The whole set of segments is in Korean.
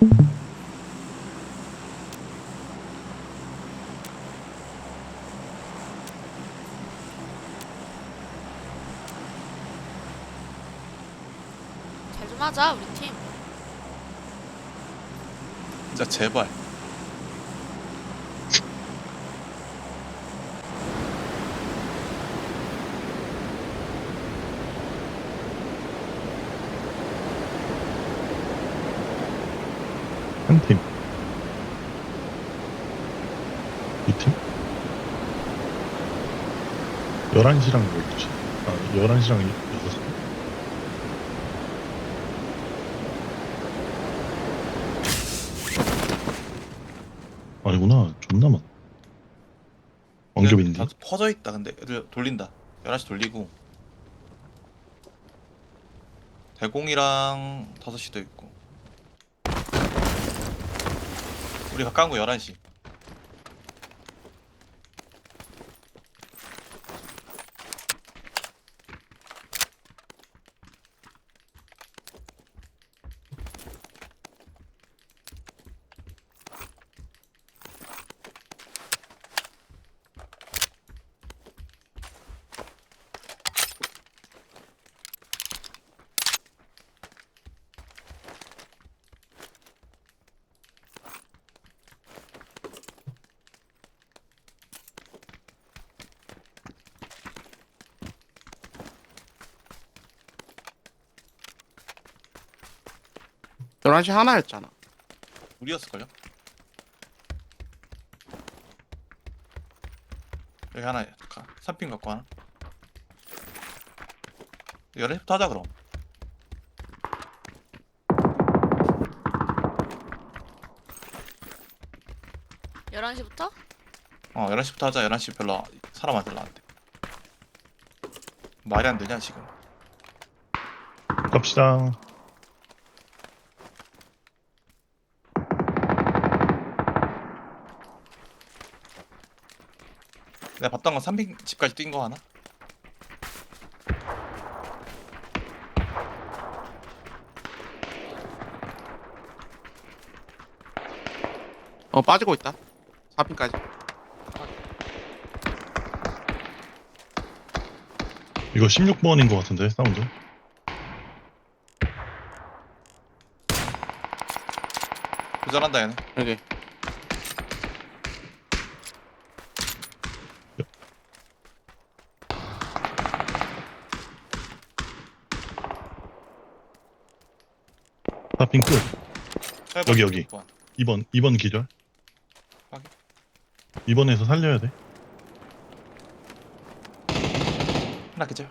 잘 좀 하자 우리 팀. 진짜 제발. 11시랑 12시. 아, 11시랑 6시. 아니구나. 존나 많. 왕겹인데. 다 퍼져 있다. 근데 애들 돌린다. 11시 돌리고. 대공이랑 5시도 있고. 우리 가까운 거 11시. 열한 시 하나였잖아. 우리였을걸요? 여기 하나 가, 3핀 갖고 하나 11시부터 하자 그럼 11시부터? 어 11시부터 하자 11시 별로 사람 안 들라는데 말이 안 되냐 지금 갑시다. 내가 봤던 건 3핀 집까지 뛴 거 하나? 어 빠지고 있다. 4핀까지. 이거 16번인 것 같은데, 사운드. 도전한다 얘네 여기. 끝. 짧은 여기, 여기. 번. 2번, 2번 기절. 확인. 2번에서 살려야 돼. 하나 그죠?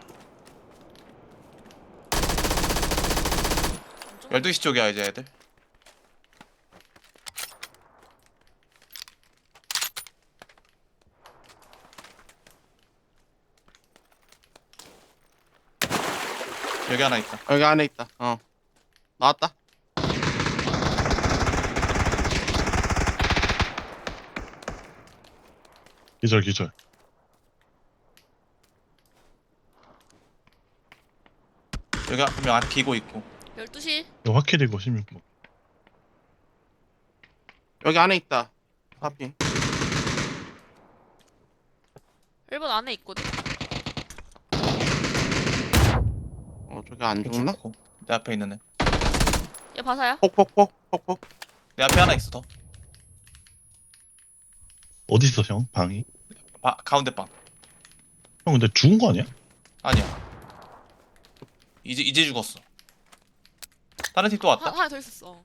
엄청 12시 쪽이야 이제 애들 여기 하나 있다 여기 안에 있다. 어. 나왔다. 기절, 기절. 여기 한명 안 기고 있고 12시? 이거 확킬이고 16번. 여기 안에 있다. 4핀. 1번 안에 있거든? 어 저기 안 죽나? 내 앞에 있는 애내 얘 바사야? 폭폭폭 폭폭. 앞에 하나 있어 더 어디 있어, 형? 방이? 바, 가운데 방 형, 근데 죽은 거 아니야? 아니야 이제 이제 죽었어 다른 팀 또 하, 왔다 하나 더 있었어.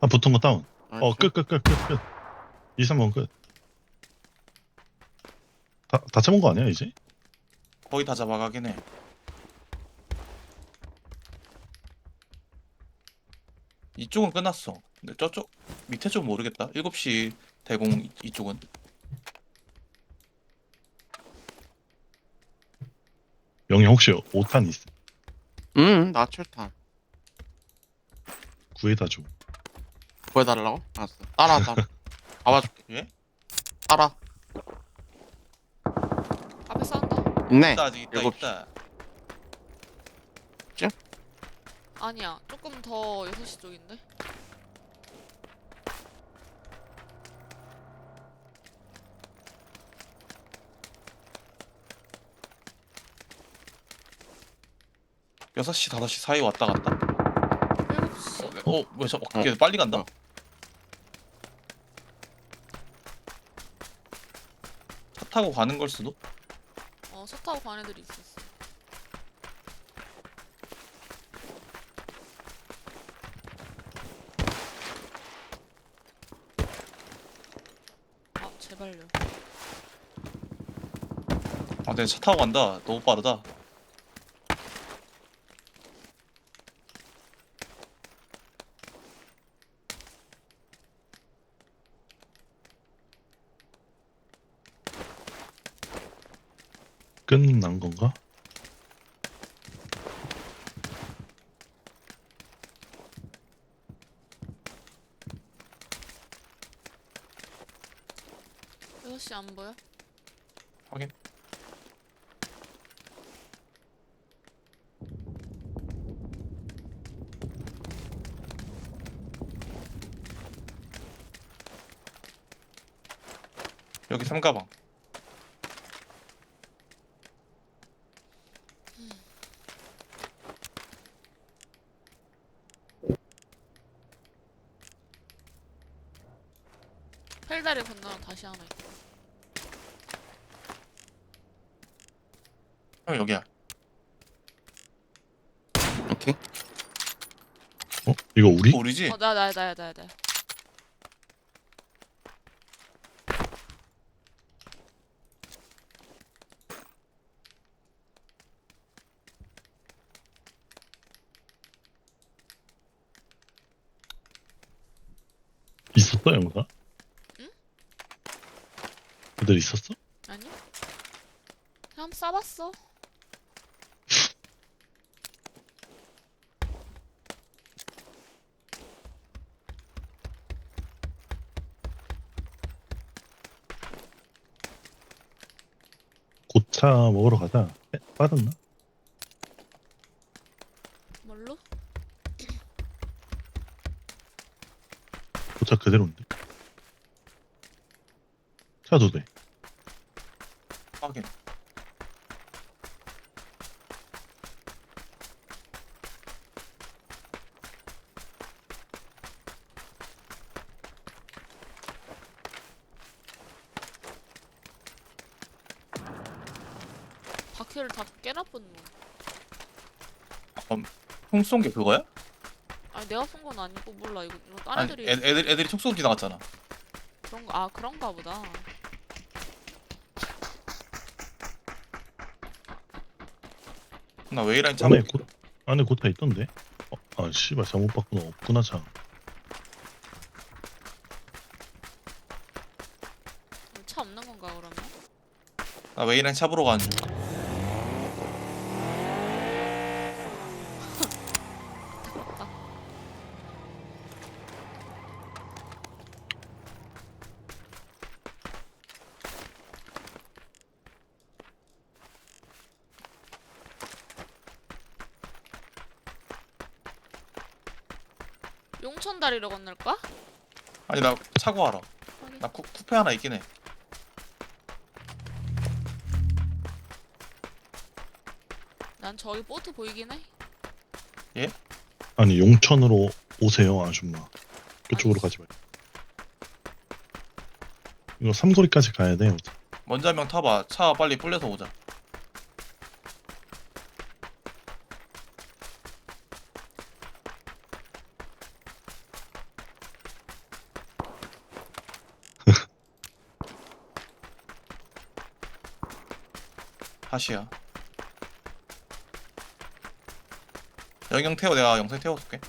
아, 붙은 거 다운. 어, 나이스. 끝, 끝, 끝, 끝, 끝. 2, 3번 끝. 다, 다 잡은 거 아니야, 이제? 거의 다 잡아가긴 해 이쪽은 끝났어 근데 저쪽 밑에 쪽 모르겠다 7시 대공 이- 이쪽은 영희 혹시 5탄 있어? 응, 나 7탄. 구해다 줘. 구해달라고? 알았어. 따라, 따라. 잡아줄게. 예? 따라. 앞에 싸운다. 있네. 있다 아직 있다 일곱 시. 있다 아니야. 조금 더 6시 쪽인데. 여섯 시 다섯 시 사이 왔다 갔다 7시. 어? 왜 저, 어, 걔 빨리 간다 어. 차 타고 가는 걸 수도? 어, 차 타고 간 애들이 있었어. 아, 제발요. 아 근데 차 타고 간다 너무 빠르다 끝난 건가? 여섯 시 안 보여? 확인 여기 삼가방 펠다리 건너면 다시 하나 있고. 형 여기야 오케이. 어? 이거 우리? 우리지? 어, 나, 나, 나야, 나야, 나야. 있었어 영사? 응? 애들 있었어? 아니? 그냥 싸봤어. 고차 먹으러 가자 에? 빠졌나? 뭘로? 고차 그대로인데 차도 돼 바퀴를 다 깨나쁜 놈. 총 쏜 게 그거야? 아니 내가 쏜 건 아니고 몰라 이거 이거 딴 아니 애들이 애, 애들, 애들이 총 쏘고 지나갔잖아 그런 거 아 그런가 보다. 나 웨이라인 차 안에 고, 안에 고차 있던데? 어, 아 씨발 잘못 봤구나 없구나 차차 없는 건가 그러면? 나 웨이라인 차 보러 가는 중 용천 다리로 건널까? 아니 나 차고 와라 확인. 나 쿠, 쿠페 하나 있긴 해. 난 저기 보트 보이긴 해. 아니 용천으로 오세요 아줌마. 그쪽으로 가지 말고. 이거 삼거리까지 가야 돼 먼저 한 명 타봐. 차 빨리 불려서 오자 다시야 영영 태워 내가 영상 태워줄게.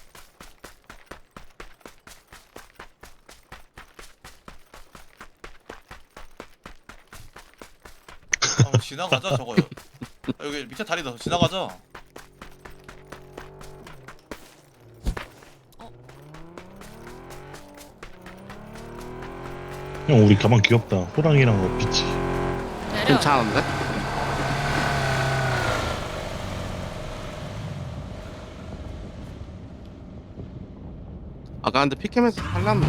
아, 지나가자 저거요 아, 여기 밑에 다리 더 지나가자 형 우리 가방 귀엽다. 호랑이랑 뭐 빛이. 내려. 괜찮은데? 나 근데 피캠에서 살랐는데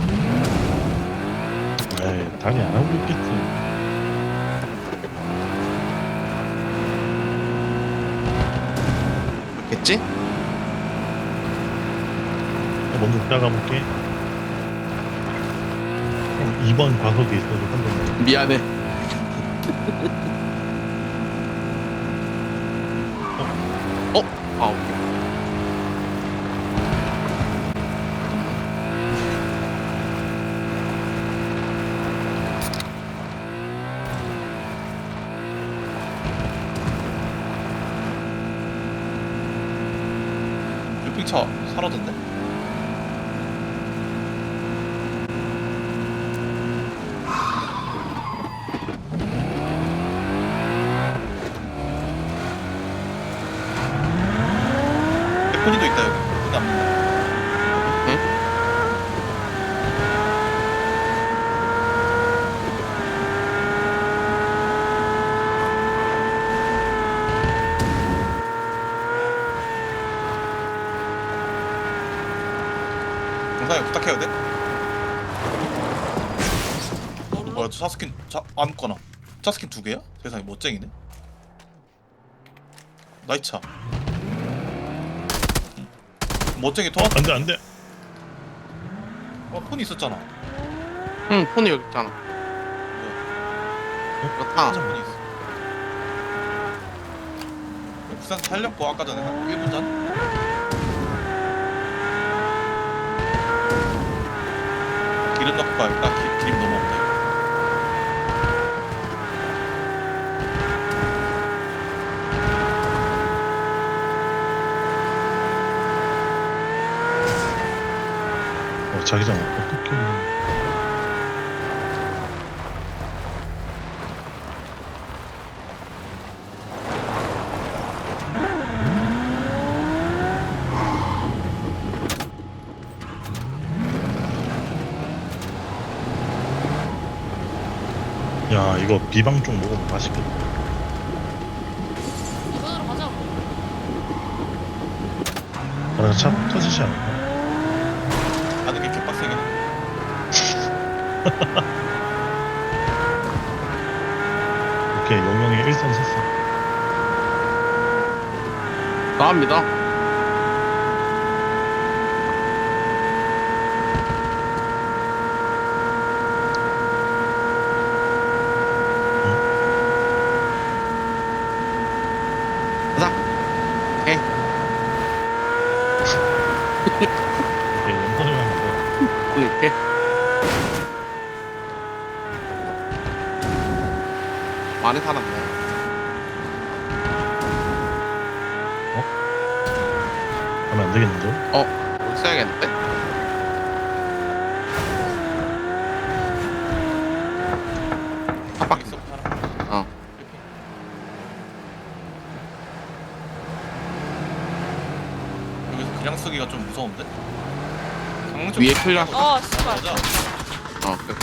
에이 다리 안 하고 있겠지. 겠지? 나 먼저 따가 볼게. 어, 2번 과속에 있어서 한 번 미안해 어? 어? 아 오케이 빅차 사라졌네. 백분이도 있다 여기. 여기 앞에. 영상에 부탁해야 돼? 뭘로? 뭐야 저 차스킨 자 아무거나 차스킨 두 개야? 세상에 멋쟁이네. 나이차. 응. 멋쟁이 통화 안돼 안돼. 어, 폰이 있었잖아. 응 폰이 여기 있잖아. 이거 타 한참 폰이 있어. 부산 살렸고 아까 전에 한 1분 전 넣고 가야겠다 기, 기름 너무 없네 어 자기장 어떻게 야 이거 비방 쪽 먹으면 맛있겠다 이번으로 가자고. 아, 차 터지지 않을까? 가는 게 개빡세긴 해 오케이 영영이 일선 섰어 나갑니다 가자 오케이 오케이 영선이만 먹어 이렇게 많이 살았네 하면 안 되겠는데? 여기 써야겠는데? 사람 어. 여기서 그냥 쓰기가 좀 무서운데? 강릉 쪽 위에 풀려. 어, 씨발. 맞아. 어 그,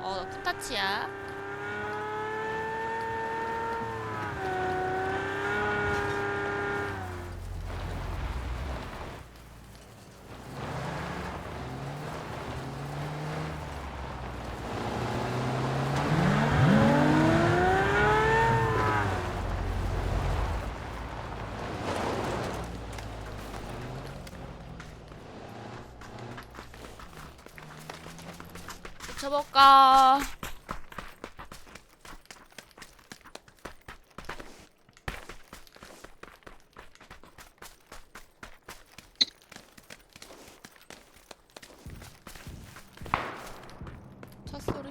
어, 나 쿤타치야. 붙여볼까? 차 소리.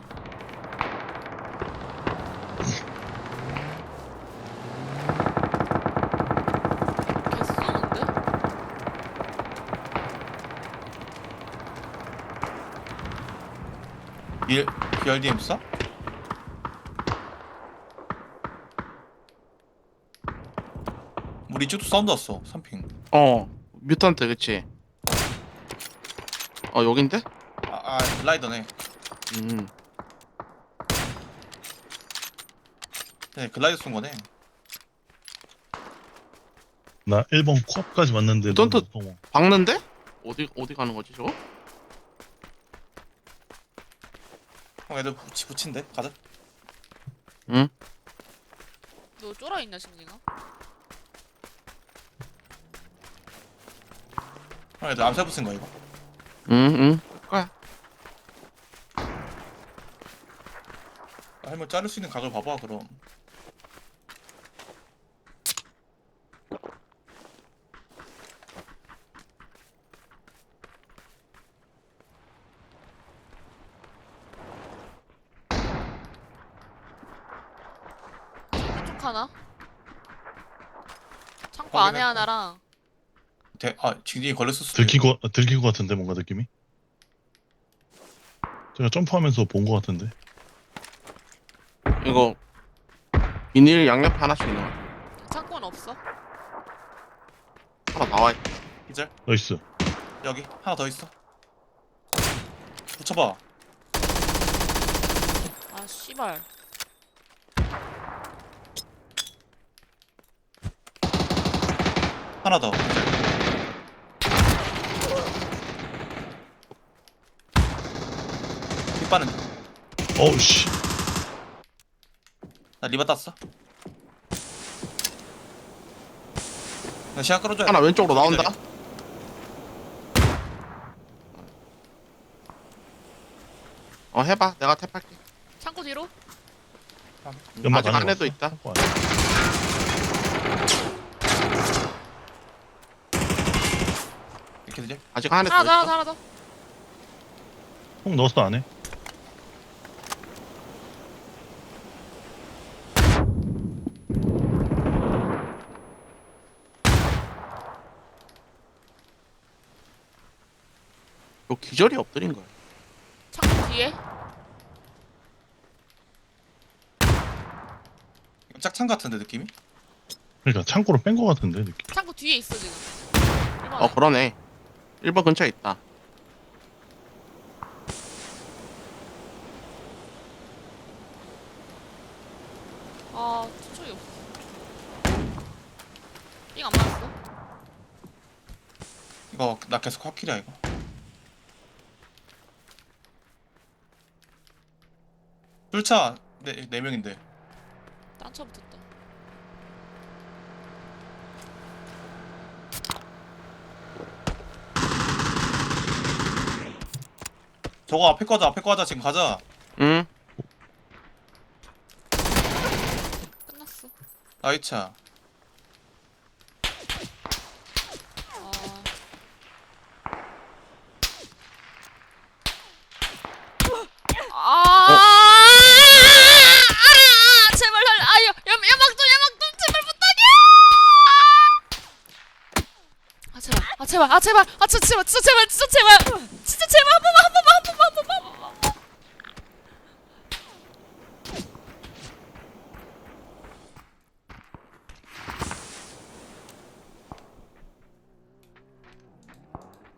개 쏘는데? 일 BRDM 싸? 우리 이쪽도 사운드 왔어 3핑 어 뮤턴트 그치 어 여긴데? 아, 아 글라이더네 음 네 글라이더 쏜 거네 나 1번 코앞까지 왔는데 넌 또- 너무 무서워 박는데? 어디 어디 가는 거지 저거? 형 애들 붙이 붙인데 가자 응? 너 쫄아 있냐 신진아? 형 애들 암살 붙인 거 이거 응, 응. 그럴 거야. 할머니 자를 수 있는 각을 봐봐 그럼 쪽 하나? 창고 안에 확인했고. 하나랑. 대, 아 징징이 걸렸을 수도 거 들킨 거 같은데 뭔가 느낌이? 제가 점프하면서 본거 같은데. 이거 비닐 양옆 하나씩 넣어. 창고는 없어? 하나 나와 있다. 이제 나이스 여기? 하나 더 있어? 붙여봐. 아 씨발 하나 더 빗바는 어우 씨 나 리바 땄어 나 시야 끌어줘야 하나 왼쪽으로 나온다. 어 해봐. 내가 탭할게. 창고 뒤로? 연막 아직 안에 안에도. 있다. 창고 안에. 이렇게 되지? 아직 안에 더 하나 더 하나 있어. 더 하나 더 콩 넣었어 안에 이거 기절이 엎드린 거야. 창고 뒤에? 짝창 같은데 느낌이? 그러니까 창고로 뺀 거 같은데 느낌 창고 뒤에 있어 지금 1번에 어 그러네. 1번 근처에 있다. 아 초초이 없어. 삥안 맞았어? 이거 나 계속 확킬이야 이거. 뚫차 네, 네 명인데. 딴차 붙었다 저거 앞에 거자 앞에 거자 지금 가자 응. 끝났어 나이차 아. 아, 아, 제발 살, 아, 제발 부탁이야. 아, 제발, 아, 제발, 아, 제발, 아, 진짜 제발, 진짜 제발, 진짜 제발, 진짜 제발 한 번만, 한 번만, 한 번만, 한 번만, 한 번만.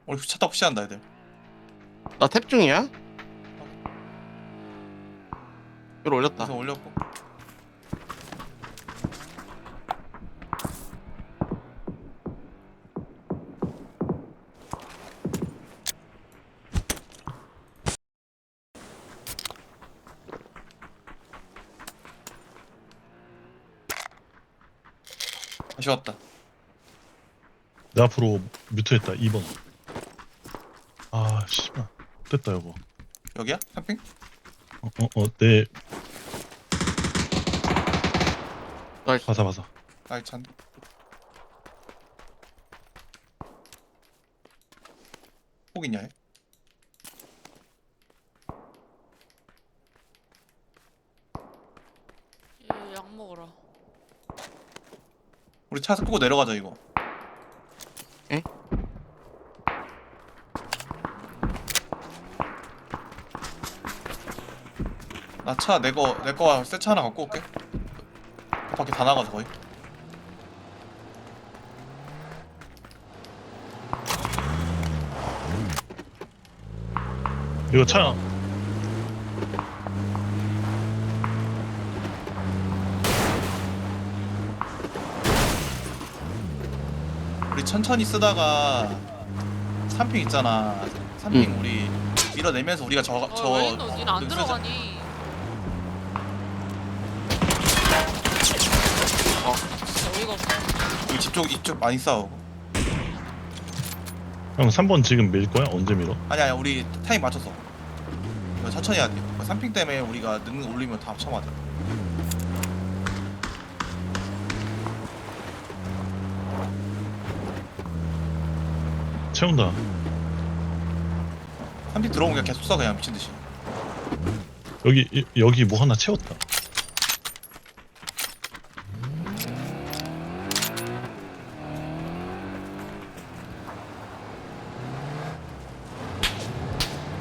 우리 차다 푸시한다 애들 나 탭 중이야. 이걸 올렸다. 그래서 올렸고 다시 왔다 내 앞으로 뮤트했다 2번 아 씨발 됐다 여보 여기야? 캠핑? 어어내 나이스. 바사 바사 아이 찬혹 있냐 얘? 얘, 약 먹어라. 우리 차 끄고 내려가자 이거 나 차 내 거 내거 새차 하나 갖고 올게. 밖에 다 나가서 거의. 이거 차 우리 천천히 쓰다가 3핑 있잖아. 3핑 응. 우리 밀어내면서 우리가 저 어, 니는 안 들어가니? 어. 진짜 어이가 없네. 여기 집쪽 이쪽 많이 싸우고 형 3번 지금 밀 거야? 언제 밀어? 아니 아니 우리 타임 맞춰서. 이거 천천히 해야 돼 3핑 때문에 우리가 능 올리면 다 합쳐 맞아. 채운다. 3핑 들어오면 그냥 계속 쏴 그냥 미친듯이. 여기 이- 여기 뭐 하나 채웠다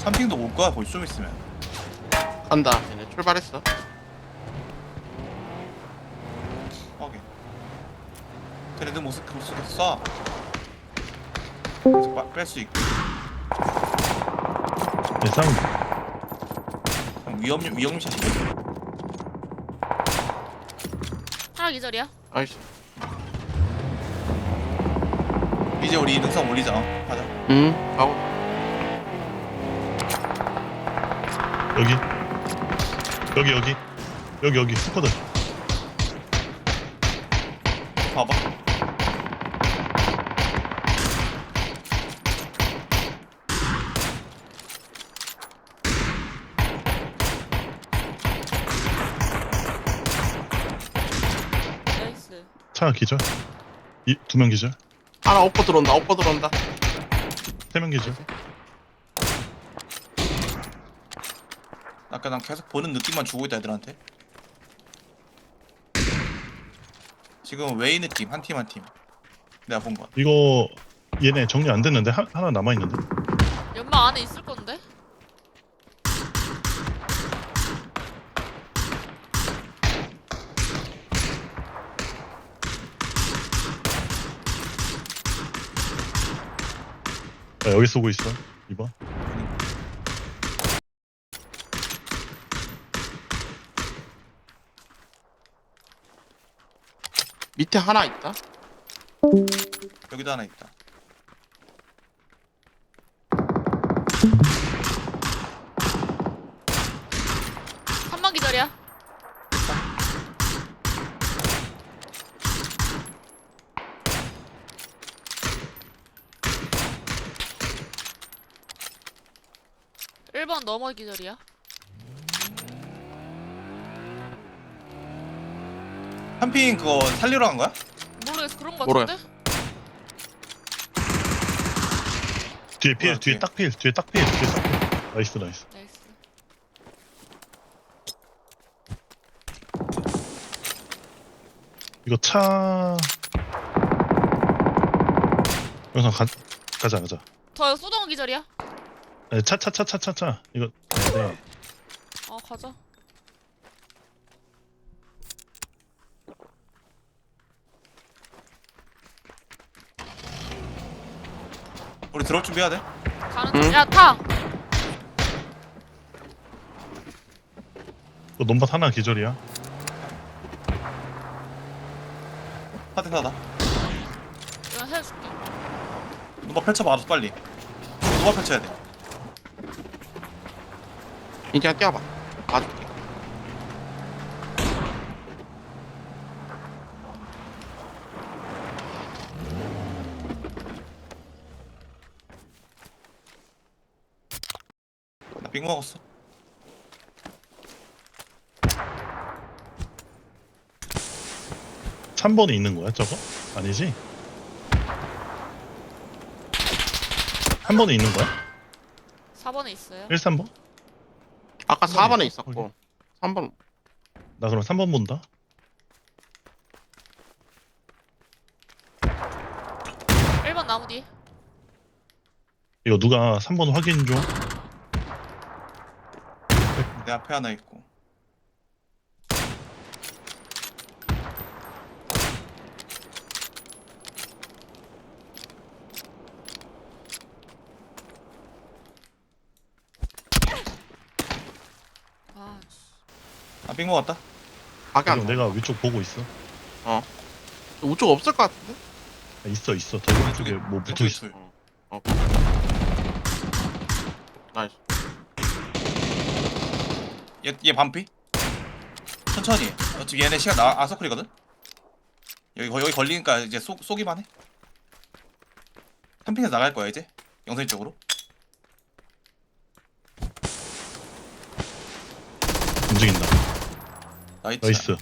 삼핑도 올 거야 벌써 좀 있으면 간다. 얘네 출발했어. 확인 걔네들 모습 그 모습에 쏴 그래서 뺄수 있고 네, 싸움 그냥 위험 위험 샷이 하나 기절이야? 아이씨. 이제 우리 능선 올리자 어, 가자 응. 가고. 여기? 여기 여기? 여기 여기. 스쿼드 봐봐. 나이스. 차 기절? 이 두 명 기절? 하나 오퍼 들어온다. 오퍼 들어온다. 세 명 기절 아까 난 계속 보는 느낌만 주고 있다 애들한테 지금 웨이 느낌 한 팀 한 팀 내가 본 건. 이거 얘네 정리 안 됐는데 하, 하나 남아 있는데 연막 안에 있을 건데? 나 여기 쏘고 있어 2번 밑에 하나 있다. 여기도 하나 있다. 한번 기절이야? 일번 넘어 기절이야? 한핑 그거 살리러 간 거야? 모르겠어 그런 거 같은데? 뒤에 필 뒤에 뒤에? 딱 필 뒤에 딱 필 뒤에 딱 필 나이스 나이스 나이스 이거 차 영상 가, 가자 가자 더 쏘던 거 기절이야? 차차 차 차 차 차 이거 네. 어 가자 들어올 준비해야 돼. 가는 응. 야 타! 또 넘밭 하나 기절이야 파트 타다. 이거 해줄게 노바 펼쳐봐 알아서 빨리. 노바 펼쳐야 돼. 이제 뛰어봐. 봐 나빙 먹었어. 삼번에 있는 거야 저거? 아니지? 한 번에 있는 거야? 4번에 있어요 1, 3번? 아까 한 번에 4번에 있어, 있었고. 3번. 나 그럼 3번 본다 1번 나무 뒤 이거 누가 3번 확인 좀 내 앞에 하나 있고. 아 씨. 아빙 먹었다. 밖에 안 지금 나. 내가 위쪽 보고 있어 우측 없을 것 같은데? 아, 있어 있어 더 왼쪽에 뭐 붙어 있어 둘. 어. 나이스. 얘, 얘 반피? 천천히 어차피 얘네 시간 나 아서클이거든? 여기 거- 여기 걸리니까 이제 쏘, 쏘기만 해 캠핑에서 나갈 거야 이제 영선이 쪽으로 움직인다. 나이스. 나이스